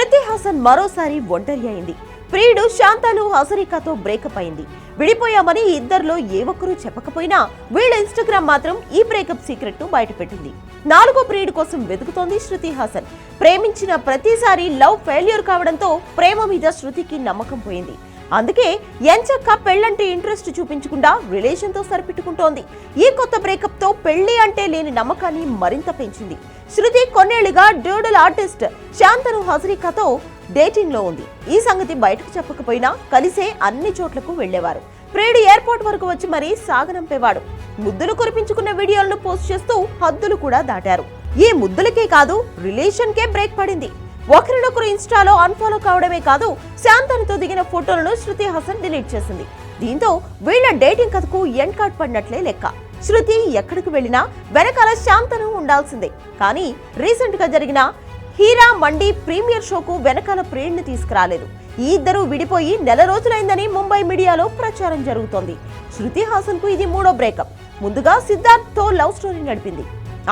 శృతి హాసన్ మరోసారి ఒంటరి అయింది. ప్రియుడు శాంతను హసరికతో బ్రేకప్ అయింది. విడిపోయామని ఇద్దరిలో ఏ ఒక్కరూ చెప్పకపోయినా వీళ్ళ ఇన్స్టాగ్రామ్ మాత్రం ఈ బ్రేకప్ సీక్రెట్ను బయటపెట్టింది. నాలుగో ప్రియుడు కోసం వెతుకుతోంది శృతి హాసన్. ప్రేమించిన ప్రతిసారి లవ్ ఫెయిల్యూర్ కావడంతో ప్రేమ మీద శృతికి నమ్మకం పోయింది. అందుకే ఎంచక్క పెళ్ళంటే ఇంట్రెస్ట్ చూపించకుండా రిలేషన్తో సరిపెట్టుకుంటోంది. ఈ కొత్త బ్రేకప్తో పెళ్ళి అంటే లేని నమ్మకాన్ని మరింత పెంచింది. శృతి కొన్నేళ్ళుగా డ్యూడల్ ఆర్టిస్ట్ శాంతను హజరికాతో డేటింగ్లో ఉంది. ఈ సంగతి బయటకు చెప్పకపోయినా కలిసే అన్ని చోట్లకు వెళ్ళేవారు ప్రేడు ఎయిర్పోర్ట్ వరకు వచ్చి మరీ సాగనంపేవాడు. ముద్దులు కురిపించుకున్న వీడియోలను పోస్ట్ చేస్తూ హద్దులు కూడా దాటారు. ఈ ముద్దులకే కాదు రిలేషన్కే బ్రేక్ పడింది. ఒకరినొకరు ఇన్స్టాలో అన్ఫాలో కావడమే కాదు శాంతనితో దిగిన ఫోటోలను శృతి హాసన్ డిలీట్ చేసింది. దీంతో వీళ్ళ డేటింగ్ కథకు ఎండ్ కార్డ్ పడినట్లే లెక్క. శృతి ఎక్కడికి వెళ్ళినా వెనకాల శాంతను ఉండాల్సిందే. కానీ రీసెంట్గా జరిగిన హీరా మండి ప్రీమియర్ షోకు వెనకాల ప్రియుడిని తీసుకురాలేదు. ఈ ఇద్దరు విడిపోయి నెల రోజులైందని ముంబై మీడియాలో ప్రచారం జరుగుతోంది. శృతి హాసన్కు ఇది మూడో బ్రేకప్. ముందుగా సిద్ధార్థ్తో లవ్ స్టోరీ నడిపింది.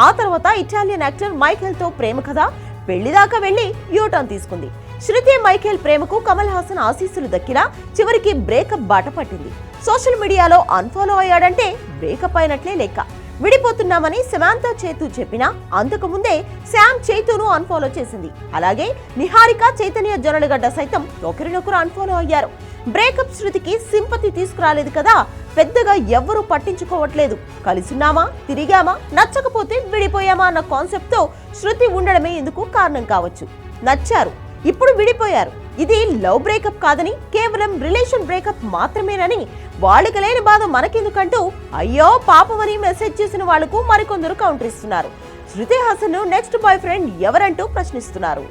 ఆ తర్వాత ఇటాలియన్ యాక్టర్ మైఖేల్తో ప్రేమ కథ పెళ్ళి దాకా వెళ్ళి యూటర్న్ తీసుకుంది. శృతి మైఖేల్ ప్రేమకు కమల్ హాసన్ ఆశీస్సులు దక్కినా చివరికి బ్రేకప్ బాట పట్టింది. సోషల్ మీడియాలో అన్ఫాలో అయ్యాడంటే బ్రేకప్ అయినట్లే లెక్క. విడిపోతున్నామని సమాంతా చేతు చెప్పినా అంతకు ముందే శామ్ చేతును అన్ఫాలో చేసింది. అలాగే నిహారిక చైతన్య జొనలగడ్డ సైతం ఒకరినొకరు అన్ఫాలో అయ్యారు. బ్రేకప్ శృతికి సింపతి తీసుకురాలేదు కదా పెద్దగా ఎవ్వరూ పట్టించుకోవట్లేదు. కలిసున్నామా తిరిగామా నచ్చకపోతే విడిపోయామా అన్న కాన్సెప్ట్తో శృతి ఉండడమే ఇందుకు కారణం కావచ్చు. నచ్చారు ఇప్పుడు విడిపోయారు. ఇది లవ్ బ్రేకప్ కాదని కేవలం రిలేషన్ బ్రేకప్ మాత్రమేనని వాళ్ళకి లేని బాధ మనకెందుకంటూ అయ్యో పాపమని మెసేజ్ చేసిన వాళ్ళకు మరికొందరు కౌంటర్ ఇస్తున్నారు. Shruti Haasan next boyfriend ఎవరంటూ ప్రశ్నిస్తున్నారు.